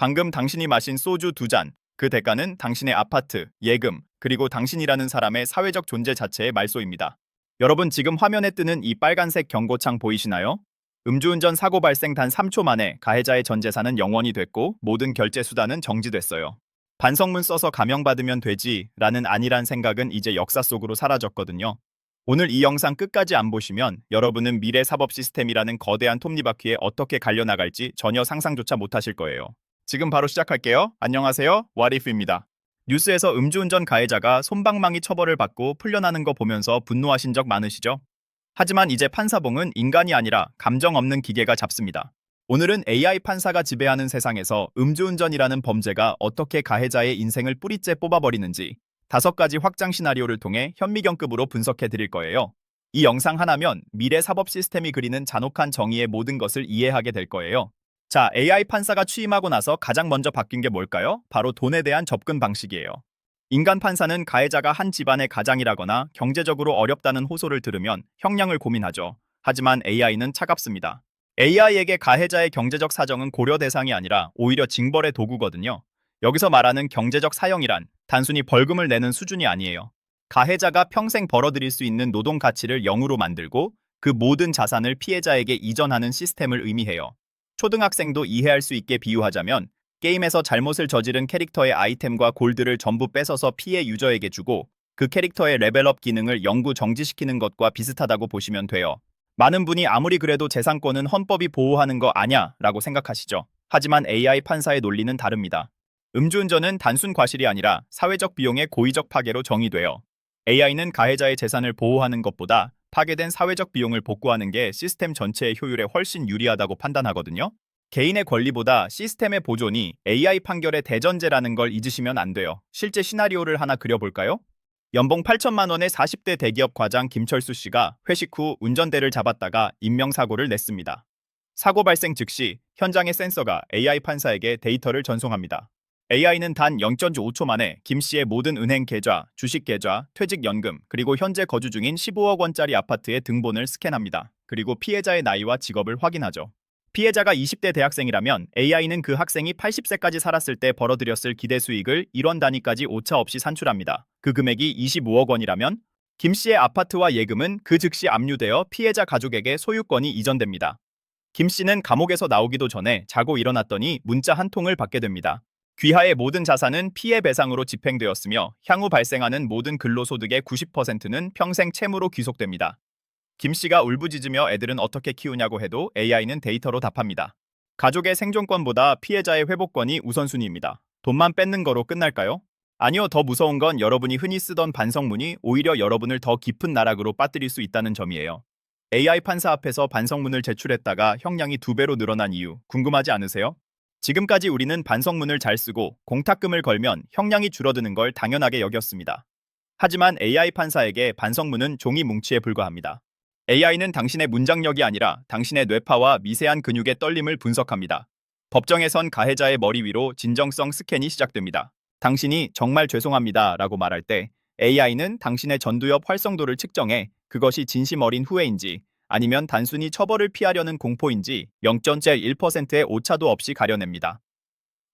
방금 당신이 마신 소주 두 잔, 그 대가는 당신의 아파트, 예금, 그리고 당신이라는 사람의 사회적 존재 자체의 말소입니다. 여러분 지금 화면에 뜨는 이 빨간색 경고창 보이시나요? 음주운전 사고 발생 단 3초 만에 가해자의 전 재산은 영원이 됐고 모든 결제 수단은 정지됐어요. 반성문 써서 감형받으면 되지 라는 아니란 생각은 이제 역사 속으로 사라졌거든요. 오늘 이 영상 끝까지 안 보시면 여러분은 미래 사법 시스템이라는 거대한 톱니바퀴에 어떻게 갈려나갈지 전혀 상상조차 못하실 거예요. 지금 바로 시작할게요. 안녕하세요. 와리프입니다. 뉴스에서 음주운전 가해자가 솜방망이 처벌을 받고 풀려나는 거 보면서 분노하신 적 많으시죠? 하지만 이제 판사봉은 인간이 아니라 감정 없는 기계가 잡습니다. 오늘은 AI 판사가 지배하는 세상에서 음주운전이라는 범죄가 어떻게 가해자의 인생을 뿌리째 뽑아버리는지 다섯 가지 확장 시나리오를 통해 현미경급으로 분석해 드릴 거예요. 이 영상 하나면 미래 사법 시스템이 그리는 잔혹한 정의의 모든 것을 이해하게 될 거예요. 자, AI 판사가 취임하고 나서 가장 먼저 바뀐 게 뭘까요? 바로 돈에 대한 접근 방식이에요. 인간 판사는 가해자가 한 집안의 가장이라거나 경제적으로 어렵다는 호소를 들으면 형량을 고민하죠. 하지만 AI는 차갑습니다. AI에게 가해자의 경제적 사정은 고려 대상이 아니라 오히려 징벌의 도구거든요. 여기서 말하는 경제적 사형이란 단순히 벌금을 내는 수준이 아니에요. 가해자가 평생 벌어들일 수 있는 노동 가치를 0으로 만들고 그 모든 자산을 피해자에게 이전하는 시스템을 의미해요. 초등학생도 이해할 수 있게 비유하자면 게임에서 잘못을 저지른 캐릭터의 아이템과 골드를 전부 뺏어서 피해 유저에게 주고 그 캐릭터의 레벨업 기능을 영구 정지시키는 것과 비슷하다고 보시면 돼요. 많은 분이 아무리 그래도 재산권은 헌법이 보호하는 거 아냐 라고 생각하시죠. 하지만 AI 판사의 논리는 다릅니다. 음주운전은 단순 과실이 아니라 사회적 비용의 고의적 파괴로 정의돼요. AI는 가해자의 재산을 보호하는 것보다 파괴된 사회적 비용을 복구하는 게 시스템 전체의 효율에 훨씬 유리하다고 판단하거든요. 개인의 권리보다 시스템의 보존이 AI 판결의 대전제라는 걸 잊으시면 안 돼요. 실제 시나리오를 하나 그려볼까요? 연봉 8천만 원의 40대 대기업 과장 김철수 씨가 회식 후 운전대를 잡았다가 인명사고를 냈습니다. 사고 발생 즉시 현장의 센서가 AI 판사에게 데이터를 전송합니다. AI는 단 0.5초 만에 김 씨의 모든 은행 계좌, 주식 계좌, 퇴직연금, 그리고 현재 거주 중인 15억 원짜리 아파트의 등본을 스캔합니다. 그리고 피해자의 나이와 직업을 확인하죠. 피해자가 20대 대학생이라면 AI는 그 학생이 80세까지 살았을 때 벌어들였을 기대 수익을 1원 단위까지 오차 없이 산출합니다. 그 금액이 25억 원이라면 김 씨의 아파트와 예금은 그 즉시 압류되어 피해자 가족에게 소유권이 이전됩니다. 김 씨는 감옥에서 나오기도 전에 자고 일어났더니 문자 한 통을 받게 됩니다. 귀하의 모든 자산은 피해 배상으로 집행되었으며 향후 발생하는 모든 근로소득의 90%는 평생 채무로 귀속됩니다. 김 씨가 울부짖으며 애들은 어떻게 키우냐고 해도 AI는 데이터로 답합니다. 가족의 생존권보다 피해자의 회복권이 우선순위입니다. 돈만 뺏는 거로 끝날까요? 아니요, 더 무서운 건 여러분이 흔히 쓰던 반성문이 오히려 여러분을 더 깊은 나락으로 빠뜨릴 수 있다는 점이에요. AI 판사 앞에서 반성문을 제출했다가 형량이 두 배로 늘어난 이유 궁금하지 않으세요? 지금까지 우리는 반성문을 잘 쓰고 공탁금을 걸면 형량이 줄어드는 걸 당연하게 여겼습니다. 하지만 AI 판사에게 반성문은 종이 뭉치에 불과합니다. AI는 당신의 문장력이 아니라 당신의 뇌파와 미세한 근육의 떨림을 분석합니다. 법정에선 가해자의 머리 위로 진정성 스캔이 시작됩니다. 당신이 정말 죄송합니다 라고 말할 때 AI는 당신의 전두엽 활성도를 측정해 그것이 진심 어린 후회인지 아니면 단순히 처벌을 피하려는 공포인지 0.1%의 오차도 없이 가려냅니다.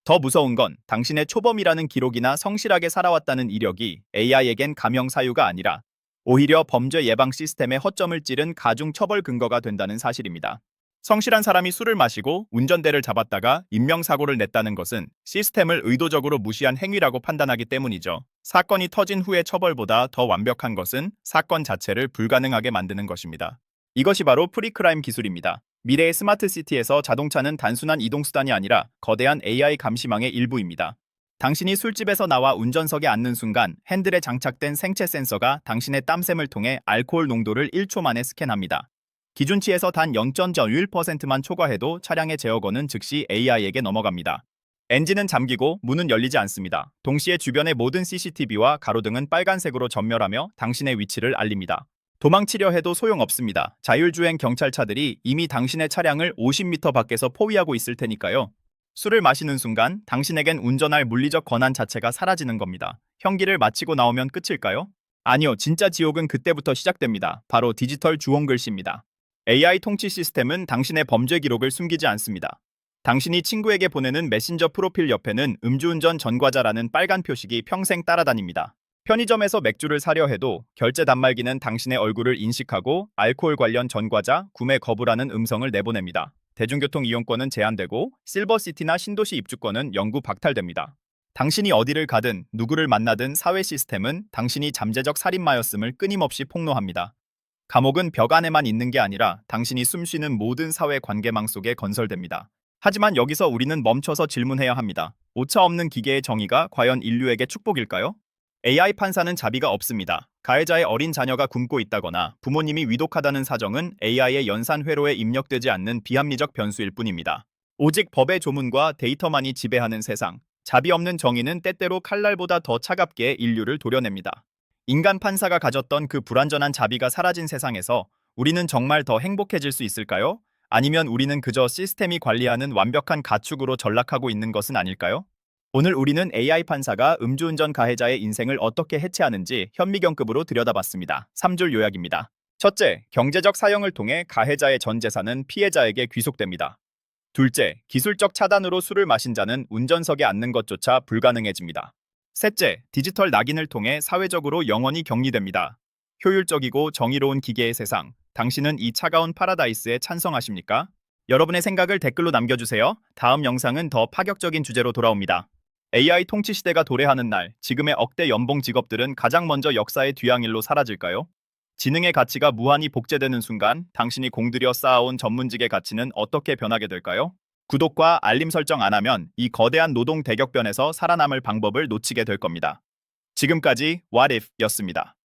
더 무서운 건 당신의 초범이라는 기록이나 성실하게 살아왔다는 이력이 AI에겐 감형 사유가 아니라 오히려 범죄 예방 시스템의 허점을 찌른 가중 처벌 근거가 된다는 사실입니다. 성실한 사람이 술을 마시고 운전대를 잡았다가 인명사고를 냈다는 것은 시스템을 의도적으로 무시한 행위라고 판단하기 때문이죠. 사건이 터진 후의 처벌보다 더 완벽한 것은 사건 자체를 불가능하게 만드는 것입니다. 이것이 바로 프리크라임 기술입니다. 미래의 스마트 시티에서 자동차는 단순한 이동수단이 아니라 거대한 AI 감시망의 일부입니다. 당신이 술집에서 나와 운전석에 앉는 순간 핸들에 장착된 생체 센서가 당신의 땀샘을 통해 알코올 농도를 1초 만에 스캔합니다. 기준치에서 단 0.01%만 초과해도 차량의 제어권은 즉시 AI에게 넘어갑니다. 엔진은 잠기고 문은 열리지 않습니다. 동시에 주변의 모든 CCTV와 가로등은 빨간색으로 전멸하며 당신의 위치를 알립니다. 도망치려 해도 소용없습니다. 자율주행 경찰차들이 이미 당신의 차량을 50m 밖에서 포위하고 있을 테니까요. 술을 마시는 순간 당신에겐 운전할 물리적 권한 자체가 사라지는 겁니다. 형기를 마치고 나오면 끝일까요? 아니요, 진짜 지옥은 그때부터 시작됩니다. 바로 디지털 주홍 글씨입니다. AI 통치 시스템은 당신의 범죄 기록을 숨기지 않습니다. 당신이 친구에게 보내는 메신저 프로필 옆에는 음주운전 전과자라는 빨간 표식이 평생 따라다닙니다. 편의점에서 맥주를 사려 해도 결제 단말기는 당신의 얼굴을 인식하고 알코올 관련 전과자, 구매 거부라는 음성을 내보냅니다. 대중교통 이용권은 제한되고 실버시티나 신도시 입주권은 영구 박탈됩니다. 당신이 어디를 가든 누구를 만나든 사회 시스템은 당신이 잠재적 살인마였음을 끊임없이 폭로합니다. 감옥은 벽 안에만 있는 게 아니라 당신이 숨쉬는 모든 사회 관계망 속에 건설됩니다. 하지만 여기서 우리는 멈춰서 질문해야 합니다. 오차 없는 기계의 정의가 과연 인류에게 축복일까요? AI 판사는 자비가 없습니다. 가해자의 어린 자녀가 굶고 있다거나 부모님이 위독하다는 사정은 AI의 연산 회로에 입력되지 않는 비합리적 변수일 뿐입니다. 오직 법의 조문과 데이터만이 지배하는 세상, 자비 없는 정의는 때때로 칼날보다 더 차갑게 인류를 도려냅니다. 인간 판사가 가졌던 그 불완전한 자비가 사라진 세상에서 우리는 정말 더 행복해질 수 있을까요? 아니면 우리는 그저 시스템이 관리하는 완벽한 가축으로 전락하고 있는 것은 아닐까요? 오늘 우리는 AI 판사가 음주운전 가해자의 인생을 어떻게 해체하는지 현미경급으로 들여다봤습니다. 3줄 요약입니다. 첫째, 경제적 사형을 통해 가해자의 전 재산은 피해자에게 귀속됩니다. 둘째, 기술적 차단으로 술을 마신 자는 운전석에 앉는 것조차 불가능해집니다. 셋째, 디지털 낙인을 통해 사회적으로 영원히 격리됩니다. 효율적이고 정의로운 기계의 세상, 당신은 이 차가운 파라다이스에 찬성하십니까? 여러분의 생각을 댓글로 남겨주세요. 다음 영상은 더 파격적인 주제로 돌아옵니다. AI 통치 시대가 도래하는 날, 지금의 억대 연봉 직업들은 가장 먼저 역사의 뒤양일로 사라질까요? 지능의 가치가 무한히 복제되는 순간, 당신이 공들여 쌓아온 전문직의 가치는 어떻게 변하게 될까요? 구독과 알림 설정 안 하면 이 거대한 노동 대격변에서 살아남을 방법을 놓치게 될 겁니다. 지금까지 What If 였습니다.